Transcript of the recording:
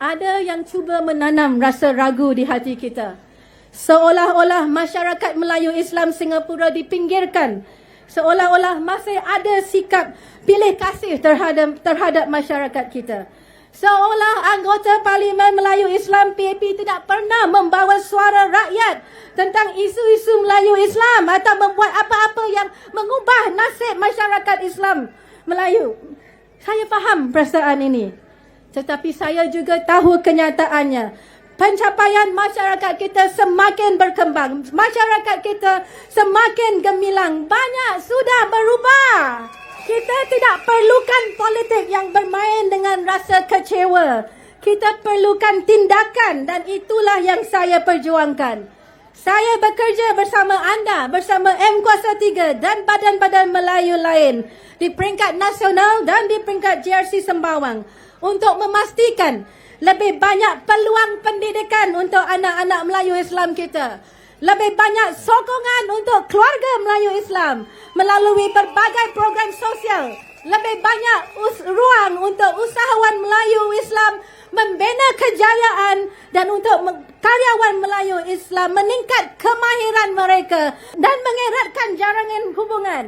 ada yang cuba menanam rasa ragu di hati kita. Seolah-olah masyarakat Melayu Islam Singapura dipinggirkan. Seolah-olah masih ada sikap pilih kasih terhadap terhadap masyarakat kita. Seolah anggota Parlimen Melayu Islam PAP tidak pernah membawa suara rakyat tentang isu-isu Melayu Islam atau membuat apa-apa yang mengubah nasib masyarakat Islam Melayu. Saya faham perasaan ini. Tetapi saya juga tahu kenyataannya. Pencapaian masyarakat kita semakin berkembang. Masyarakat kita semakin gemilang. Banyak sudah berubah. Kita tidak perlukan politik yang bermain dengan rasa kecewa. Kita perlukan tindakan dan itulah yang saya perjuangkan. Saya bekerja bersama anda, bersama M Kuasa 3 dan badan-badan Melayu lain di peringkat nasional dan di peringkat GRC Sembawang untuk memastikan lebih banyak peluang pendidikan untuk anak-anak Melayu Islam kita. Lebih banyak sokongan untuk keluarga Melayu Islam melalui berbagai program sosial. Lebih banyak us- ruang untuk usahawan Melayu Islam membina kejayaan dan untuk karyawan Melayu Islam meningkat kemahiran mereka dan mengeratkan jaringan hubungan.